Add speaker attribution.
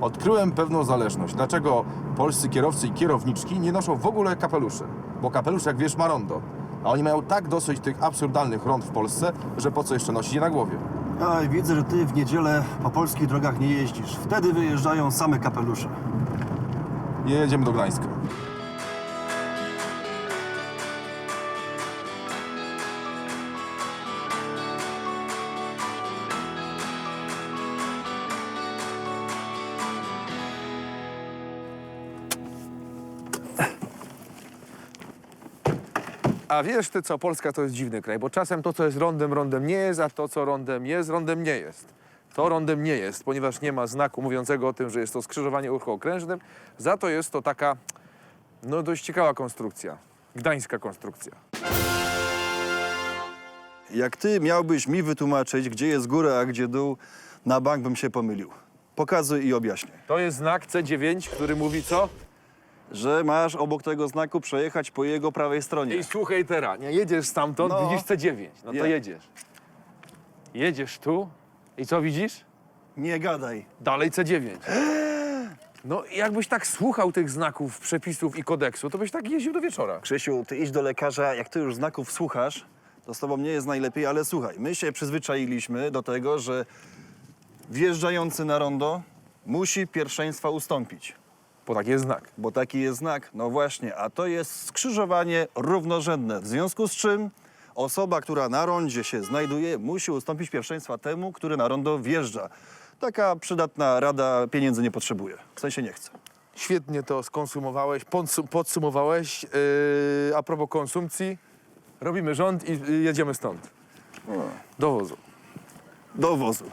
Speaker 1: odkryłem pewną zależność. Dlaczego polscy kierowcy i kierowniczki nie noszą w ogóle kapeluszy? Bo kapelusz, jak wiesz, ma rondo. A oni mają tak dosyć tych absurdalnych rond w Polsce, że po co jeszcze nosić je na głowie?
Speaker 2: Aj, widzę, że ty w niedzielę po polskich drogach nie jeździsz. Wtedy wyjeżdżają same kapelusze.
Speaker 1: Jedziemy do Gdańska.
Speaker 3: A wiesz ty co, Polska to jest dziwny kraj, bo czasem to, co jest rondem, rondem nie jest, a to, co rondem jest, rondem nie jest. To rondem nie jest, ponieważ nie ma znaku mówiącego o tym, że jest to skrzyżowanie ruchokrężnym. Za to jest to taka, no dość ciekawa konstrukcja. Gdańska konstrukcja.
Speaker 2: Jak ty miałbyś mi wytłumaczyć, gdzie jest góra, a gdzie dół, na bank bym się pomylił. Pokazuj i objaśnię.
Speaker 3: To jest znak C9, który mówi co?
Speaker 2: Że masz obok tego znaku przejechać po jego prawej stronie.
Speaker 3: I słuchaj teraz, nie jedziesz stamtąd,
Speaker 2: No.
Speaker 3: widzisz C9, no to
Speaker 2: Je-
Speaker 3: jedziesz. Jedziesz tu i co widzisz?
Speaker 2: Nie gadaj.
Speaker 3: Dalej C9. No jakbyś tak słuchał tych znaków, przepisów i kodeksu, to byś tak jeździł do wieczora.
Speaker 2: Krzysiu, ty idź do lekarza, jak ty już znaków słuchasz, to z tobą nie jest najlepiej, ale słuchaj, my się przyzwyczailiśmy do tego, że wjeżdżający na rondo musi pierwszeństwa ustąpić.
Speaker 3: Bo taki jest znak.
Speaker 2: Bo taki jest znak. No właśnie, a to jest skrzyżowanie równorzędne. W związku z czym osoba, która na rondzie się znajduje, musi ustąpić pierwszeństwa temu, który na rondo wjeżdża. Taka przydatna rada pieniędzy nie potrzebuje. W sensie nie chce.
Speaker 3: Świetnie to skonsumowałeś, podsu- podsumowałeś. Yy, a propos konsumpcji, robimy rząd i yy, jedziemy stąd. Do wozu.
Speaker 2: Do wozu.